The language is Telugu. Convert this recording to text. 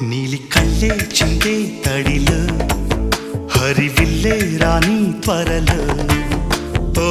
నీలి కల్లే చిందే తడిలో హరివిల్లే రాణి త్వరలో ఓ